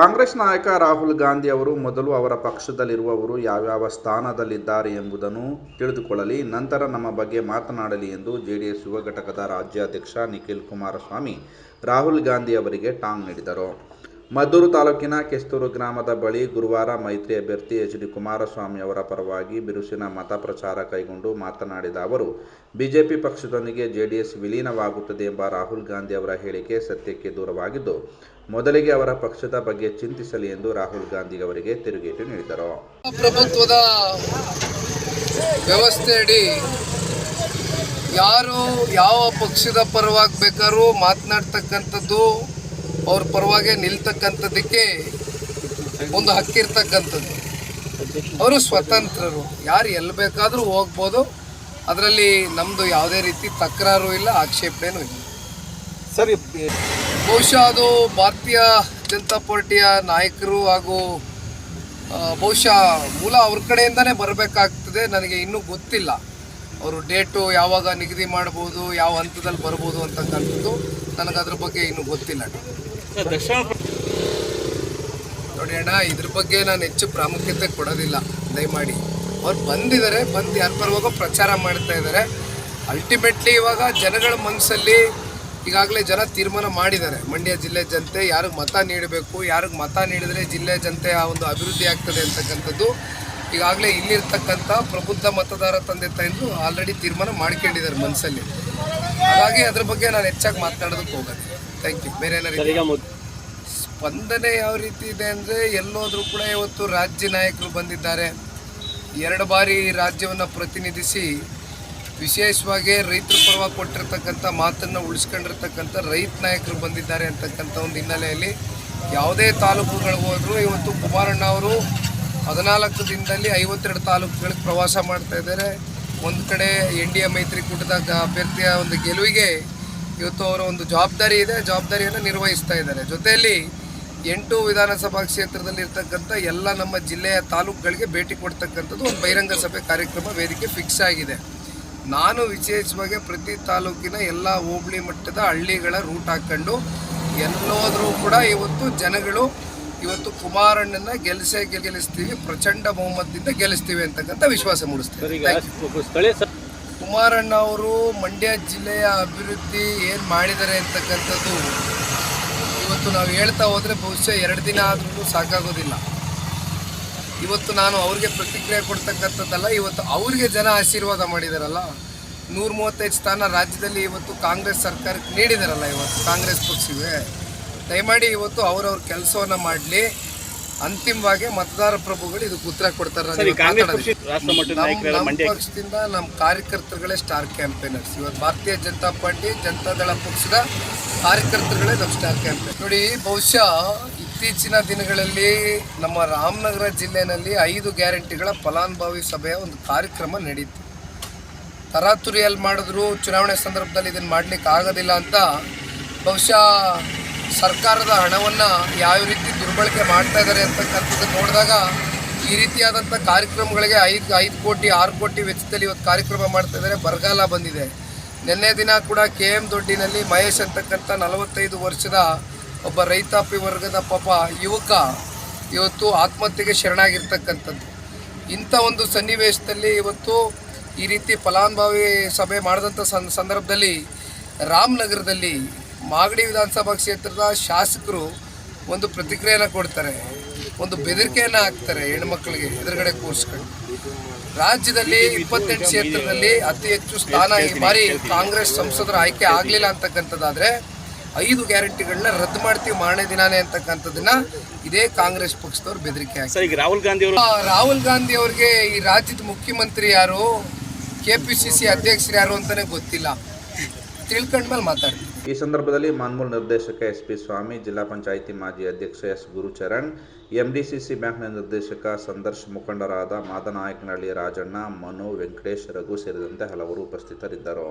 ಕಾಂಗ್ರೆಸ್ ನಾಯಕ ರಾಹುಲ್ ಗಾಂಧಿ ಅವರು ಮೊದಲು ಅವರ ಪಕ್ಷದಲ್ಲಿರುವವರು ಯಾವ್ಯಾವ ಸ್ಥಾನದಲ್ಲಿದ್ದಾರೆ ಎಂಬುದನ್ನು ತಿಳಿದುಕೊಳ್ಳಲಿ, ನಂತರ ನಮ್ಮ ಬಗ್ಗೆ ಮಾತನಾಡಲಿ ಎಂದು ಜೆಡಿಎಸ್ ಯುವ ಘಟಕದ ರಾಜ್ಯಾಧ್ಯಕ್ಷ ನಿಖಿಲ್ ಕುಮಾರಸ್ವಾಮಿ ರಾಹುಲ್ ಗಾಂಧಿ ಅವರಿಗೆ ಟಾಂಗ್ ನೀಡಿದರು. ಮದ್ದೂರು ತಾಲೂಕಿನ ಕೆಸ್ತೂರು ಗ್ರಾಮದ ಬಳಿ ಗುರುವಾರ ಮೈತ್ರಿ ಅಭ್ಯರ್ಥಿ ಎಚ್ ಡಿ ಕುಮಾರಸ್ವಾಮಿ ಅವರ ಪರವಾಗಿ ಬಿರುಸಿನ ಮತ ಪ್ರಚಾರ ಕೈಗೊಂಡು ಮಾತನಾಡಿದ ಅವರು, ಬಿಜೆಪಿ ಪಕ್ಷದೊಂದಿಗೆ ಜೆಡಿಎಸ್ ವಿಲೀನವಾಗುತ್ತದೆ ಎಂಬ ರಾಹುಲ್ ಗಾಂಧಿ ಅವರ ಹೇಳಿಕೆ ಸತ್ಯಕ್ಕೆ ದೂರವಾಗಿದ್ದು, ಮೊದಲಿಗೆ ಅವರ ಪಕ್ಷದ ಬಗ್ಗೆ ಚಿಂತಿಸಲಿ ಎಂದು ರಾಹುಲ್ ಗಾಂಧಿ ಅವರಿಗೆ ತಿರುಗೇಟು ನೀಡಿದರು. ಪ್ರಭುತ್ವದ ವ್ಯವಸ್ಥೆಯಡಿ ಯಾರು ಯಾವ ಪಕ್ಷದ ಪರವಾಗಿ ಬೇಕಾದ್ರೂ ಮಾತನಾಡ್ತಕ್ಕಂಥದ್ದು ಅವ್ರ ಪರವಾಗಿ ನಿಲ್ತಕ್ಕಂಥದ್ದಕ್ಕೆ ಒಂದು ಹಕ್ಕಿರ್ತಕ್ಕಂಥದ್ದು ಅವರು ಸ್ವತಂತ್ರರು. ಯಾರು ಎಲ್ಲಿ ಬೇಕಾದರೂ ಹೋಗ್ಬೋದು. ಅದರಲ್ಲಿ ನಮ್ಮದು ಯಾವುದೇ ರೀತಿ ತಕರಾರು ಇಲ್ಲ ಆಕ್ಷೇಪಣೆನೂ ಇಲ್ಲ. ಸರಿ. ಬಹುಶಃ ಅದು ಭಾರತೀಯ ಜನತಾ ಪಾರ್ಟಿಯ ನಾಯಕರು ಹಾಗೂ ಬಹುಶಃ ಮೂಲ ಅವ್ರ ಕಡೆಯಿಂದನೇ ಬರಬೇಕಾಗ್ತದೆ. ನನಗೆ ಇನ್ನೂ ಗೊತ್ತಿಲ್ಲ. ಅವರು ಡೇಟು ಯಾವಾಗ ನಿಗದಿ ಮಾಡ್ಬೋದು ಯಾವ ಹಂತದಲ್ಲಿ ಬರ್ಬೋದು ಅಂತಕ್ಕಂಥದ್ದು ನನಗದ್ರ ಬಗ್ಗೆ ಇನ್ನೂ ಗೊತ್ತಿಲ್ಲ. ನೋಡಿ ಅಣ್ಣ, ಇದ್ರ ಬಗ್ಗೆ ನಾನು ಹೆಚ್ಚು ಪ್ರಾಮುಖ್ಯತೆ ಕೊಡೋದಿಲ್ಲ. ದಯಮಾಡಿ. ಅವ್ರು ಬಂದಿದ್ದಾರೆ ಬಂದು ಯಾರ ಪರವಾಗ ಪ್ರಚಾರ ಮಾಡ್ತಾ ಇದ್ದಾರೆ ಅಲ್ಟಿಮೇಟ್ಲಿ ಇವಾಗ ಜನಗಳ ಮನಸ್ಸಲ್ಲಿ ಈಗಾಗಲೇ ಜನ ತೀರ್ಮಾನ ಮಾಡಿದ್ದಾರೆ. ಮಂಡ್ಯ ಜಿಲ್ಲೆ ಜನತೆ ಯಾರಿಗೆ ಮತ ನೀಡಬೇಕು, ಯಾರಿಗೆ ಮತ ನೀಡಿದರೆ ಜಿಲ್ಲೆ ಜನತೆ ಆ ಒಂದು ಅಭಿವೃದ್ಧಿ ಆಗ್ತದೆ ಅಂತಕ್ಕಂಥದ್ದು ಈಗಾಗಲೇ ಇಲ್ಲಿರ್ತಕ್ಕಂಥ ಪ್ರಬುದ್ಧ ಮತದಾರ ತಂದೆ ತಾಯಿಂದು ಆಲ್ರೆಡಿ ತೀರ್ಮಾನ ಮಾಡ್ಕೊಂಡಿದ್ದಾರೆ ಮನಸ್ಸಲ್ಲಿ ಹಾಗಾಗಿ ಅದ್ರ ಬಗ್ಗೆ ನಾನು ಹೆಚ್ಚಾಗಿ ಮಾತನಾಡೋದಕ್ಕೆ ಹೋಗೋದಿಲ್ಲ ಥ್ಯಾಂಕ್ ಯು ಬೇರೆ ಏನಾರು ಸ್ಪಂದನೆ ಯಾವ ರೀತಿ ಇದೆ ಅಂದರೆ ಎಲ್ಲೋದ್ರೂ ಕೂಡ ಇವತ್ತು ರಾಜ್ಯ ನಾಯಕರು ಬಂದಿದ್ದಾರೆ. ಎರಡು ಬಾರಿ ರಾಜ್ಯವನ್ನು ಪ್ರತಿನಿಧಿಸಿ ವಿಶೇಷವಾಗಿ ರೈತರ ಪರವಾಗಿ ಕೊಟ್ಟಿರ್ತಕ್ಕಂಥ ಮಾತನ್ನು ಉಳಿಸ್ಕೊಂಡಿರ್ತಕ್ಕಂಥ ರೈತ ನಾಯಕರು ಬಂದಿದ್ದಾರೆ ಅಂತಕ್ಕಂಥ ಒಂದು ಹಿನ್ನೆಲೆಯಲ್ಲಿ ಯಾವುದೇ ತಾಲೂಕುಗಳಿಗೆ ಹೋದರೂ ಇವತ್ತು ಕುಮಾರಣ್ಣ ಅವರು ಹದಿನಾಲ್ಕು ದಿನದಲ್ಲಿ ಐವತ್ತೆರಡು ತಾಲೂಕುಗಳಿಗೆ ಪ್ರವಾಸ ಮಾಡ್ತಾ ಇದ್ದಾರೆ. ಒಂದು ಕಡೆ ಎನ್ ಡಿ ಎ ಮೈತ್ರಿಕೂಟದ ಅಭ್ಯರ್ಥಿಯ ಒಂದು ಗೆಲುವಿಗೆ ಇವತ್ತು ಅವರ ಒಂದು ಜವಾಬ್ದಾರಿ ಇದೆ ಜವಾಬ್ದಾರಿಯನ್ನು ನಿರ್ವಹಿಸ್ತಾ ಇದ್ದಾರೆ. ಜೊತೆಯಲ್ಲಿ ಎಂಟು ವಿಧಾನಸಭಾ ಕ್ಷೇತ್ರದಲ್ಲಿ ಇರ್ತಕ್ಕಂಥ ಎಲ್ಲ ನಮ್ಮ ಜಿಲ್ಲೆಯ ತಾಲೂಕುಗಳಿಗೆ ಭೇಟಿ ಕೊಡ್ತಕ್ಕಂಥದ್ದು ಒಂದು ಬಹಿರಂಗ ಸಭೆ ಕಾರ್ಯಕ್ರಮ ವೇದಿಕೆ ಫಿಕ್ಸ್ ಆಗಿದೆ. ನಾನು ವಿಶೇಷವಾಗಿ ಪ್ರತಿ ತಾಲೂಕಿನ ಎಲ್ಲ ಹೋಬಳಿ ಮಟ್ಟದ ಹಳ್ಳಿಗಳ ರೂಟ್ ಹಾಕ್ಕೊಂಡು ಎಲ್ಲೋದ್ರೂ ಕೂಡ ಇವತ್ತು ಜನಗಳು ಇವತ್ತು ಕುಮಾರಣ್ಣನ ಗೆಲ್ಲಿಸೇ ಗೆಲ್ಲಿಸ್ತೀವಿ ಪ್ರಚಂಡ ಬಹುಮತದಿಂದ ಗೆಲ್ಲಿಸ್ತೀವಿ ಅಂತಕ್ಕಂಥ ವಿಶ್ವಾಸ ಮೂಡಿಸ್ತೀವಿ ಕುಮಾರಣ್ಣ ಅವರು ಮಂಡ್ಯ ಜಿಲ್ಲೆಯ ಅಭಿವೃದ್ಧಿ ಏನು ಮಾಡಿದ್ದಾರೆ ಅಂತಕ್ಕಂಥದ್ದು ಇವತ್ತು ನಾವು ಹೇಳ್ತಾ ಹೋದರೆ ಬಹುಶಃ ಎರಡು ದಿನ ಆದ್ರೂ ಸಾಕಾಗೋದಿಲ್ಲ. ಇವತ್ತು ನಾನು ಅವ್ರಿಗೆ ಪ್ರತಿಕ್ರಿಯೆ ಕೊಡ್ತಕ್ಕಂಥದ್ದಲ್ಲ, ಇವತ್ತು ಅವ್ರಿಗೆ ಜನ ಆಶೀರ್ವಾದ ಮಾಡಿದಾರಲ್ಲ ನೂರ ಮೂವತ್ತೈದು ಸ್ಥಾನ ರಾಜ್ಯದಲ್ಲಿ ಇವತ್ತು ಕಾಂಗ್ರೆಸ್ ಸರ್ಕಾರಕ್ಕೆ ನೀಡಿದಾರಲ್ಲ ಇವತ್ತು ಕಾಂಗ್ರೆಸ್ ಪಕ್ಷವೇ ದಯಮಾಡಿ ಇವತ್ತು ಅವರವ್ರ ಕೆಲಸವನ್ನು ಮಾಡಲಿ. ಅಂತಿಮವಾಗಿ ಮತದಾರ ಪ್ರಭುಗಳು ಇದಕ್ಕೆ ಉತ್ತರ ಕೊಡ್ತಾರೆ ಪಕ್ಷದಿಂದ ನಮ್ಮ ಕಾರ್ಯಕರ್ತರುಗಳೇ ಸ್ಟಾರ್ ಕ್ಯಾಂಪೇನರ್ಸ್ ಇವತ್ತು ಭಾರತೀಯ ಜನತಾ ಪಾರ್ಟಿ ಜನತಾದಳ ಪಕ್ಷದ ಕಾರ್ಯಕರ್ತರುಗಳೇ ನಮ್ಮ ಸ್ಟಾರ್ ಕ್ಯಾಂಪೇನ್ ನೋಡಿ ಬಹುಶಃ ಇತ್ತೀಚಿನ ದಿನಗಳಲ್ಲಿ ನಮ್ಮ ರಾಮನಗರ ಜಿಲ್ಲೆಯಲ್ಲಿ ಐದು ಗ್ಯಾರಂಟಿಗಳ ಫಲಾನುಭವಿ ಸಭೆಯ ಒಂದು ಕಾರ್ಯಕ್ರಮ ನಡೀತು. ತರಾತುರಿಯಲ್ಲಿ ಮಾಡಿದ್ರು ಚುನಾವಣೆ ಸಂದರ್ಭದಲ್ಲಿ ಇದನ್ನು ಮಾಡ್ಲಿಕ್ಕೆ ಆಗೋದಿಲ್ಲ ಅಂತ ಬಹುಶಃ ಸರ್ಕಾರದ ಹಣವನ್ನು ಯಾವ ರೀತಿ ದುರ್ಬಳಕೆ ಮಾಡ್ತಾ ಇದ್ದಾರೆ ಅಂತಕ್ಕಂಥದ್ದು ನೋಡಿದಾಗ ಈ ರೀತಿಯಾದಂಥ ಕಾರ್ಯಕ್ರಮಗಳಿಗೆ ಐದು ಐದು ಕೋಟಿ, ಆರು ಕೋಟಿ ವೆಚ್ಚದಲ್ಲಿ ಇವತ್ತು ಕಾರ್ಯಕ್ರಮ ಮಾಡ್ತಾ ಇದ್ದಾರೆ ಬರಗಾಲ ಬಂದಿದೆ. ನಿನ್ನೆ ದಿನ ಕೂಡ ಕೆ ಎಂ ದೊಡ್ಡಿನಲ್ಲಿ ಮಹೇಶ್ ಅಂತಕ್ಕಂಥ ನಲವತ್ತೈದು ವರ್ಷದ ಒಬ್ಬ ರೈತಾಪಿ ವರ್ಗದ ಪಾಪ ಯುವಕ ಇವತ್ತು ಆತ್ಮಹತ್ಯೆಗೆ ಶರಣಾಗಿರ್ತಕ್ಕಂಥದ್ದು. ಇಂಥ ಒಂದು ಸನ್ನಿವೇಶದಲ್ಲಿ ಇವತ್ತು ಈ ರೀತಿ ಫಲಾನುಭವಿ ಸಭೆ ಮಾಡಿದಂಥ ಸಂದರ್ಭದಲ್ಲಿ ರಾಮನಗರದಲ್ಲಿ ಮಾಗಡಿ ವಿಧಾನಸಭಾ ಕ್ಷೇತ್ರದ ಶಾಸಕರು ಒಂದು ಪ್ರತಿಕ್ರಿಯೆಯನ್ನು ಕೊಡ್ತಾರೆ ಒಂದು ಬೆದರಿಕೆಯನ್ನು ಹಾಕ್ತಾರೆ ಹೆಣ್ಮಕ್ಳಿಗೆ ಎದುರುಗಡೆ ಕೂರಿಸ್ಕೊಂಡು. ರಾಜ್ಯದಲ್ಲಿ ಇಪ್ಪತ್ತೆಂಟು ಕ್ಷೇತ್ರದಲ್ಲಿ ಅತಿ ಹೆಚ್ಚು ಸ್ಥಾನ ಈ ಬಾರಿ ಕಾಂಗ್ರೆಸ್ ಸಂಸದರ ಆಯ್ಕೆ ಆಗಲಿಲ್ಲ ಅಂತಕ್ಕಂಥದ್ದಾದರೆ ಐದು ಗ್ಯಾರಂಟಿಗಳನ್ನ ರದ್ದು ಮಾಡ್ತೀವಿ ಮಾರನೇ ದಿನಾನೇ ಅಂತಕ್ಕಂಥದ್ದನ್ನ ಇದೇ ಕಾಂಗ್ರೆಸ್ ಪಕ್ಷದವ್ರು ಬೆದರಿಕೆ ಹಾಕಿ ರಾಹುಲ್ ಗಾಂಧಿ ರಾಹುಲ್ ಗಾಂಧಿ ಅವ್ರಿಗೆ ಈ ರಾಜ್ಯದ ಮುಖ್ಯಮಂತ್ರಿ ಯಾರು ಕೆ ಪಿ ಸಿ ಸಿ ಅಧ್ಯಕ್ಷರು ಯಾರು ಅಂತಲೇ ಗೊತ್ತಿಲ್ಲ. ತಿಳ್ಕೊಂಡ್ಮೇಲೆ ಮಾತಾಡ್ತೀನಿ. ಈ ಸಂದರ್ಭದಲ್ಲಿ ಮಾನ್ಮೂಲ್ ನಿರ್ದೇಶಕ ಎಸ್ ಪಿ ಸ್ವಾಮಿ, ಜಿಲ್ಲಾ ಪಂಚಾಯಿತಿ ಮಾಜಿ ಅಧ್ಯಕ್ಷ ಎಸ್. ಗುರುಚರಣ್, ಎಂಡಿಸಿಸಿ ಬ್ಯಾಂಕ್ನ ನಿರ್ದೇಶಕ ಸಂದರ್ಶ್ ಮುಖಂಡರಾದ ಮಾದನಾಯಕನಹಳ್ಳಿ ರಾಜಣ್ಣ, ಮನು ವೆಂಕಟೇಶ್ ರಘು ಸೇರಿದಂತೆ ಹಲವರು ಉಪಸ್ಥಿತರಿದ್ದರು.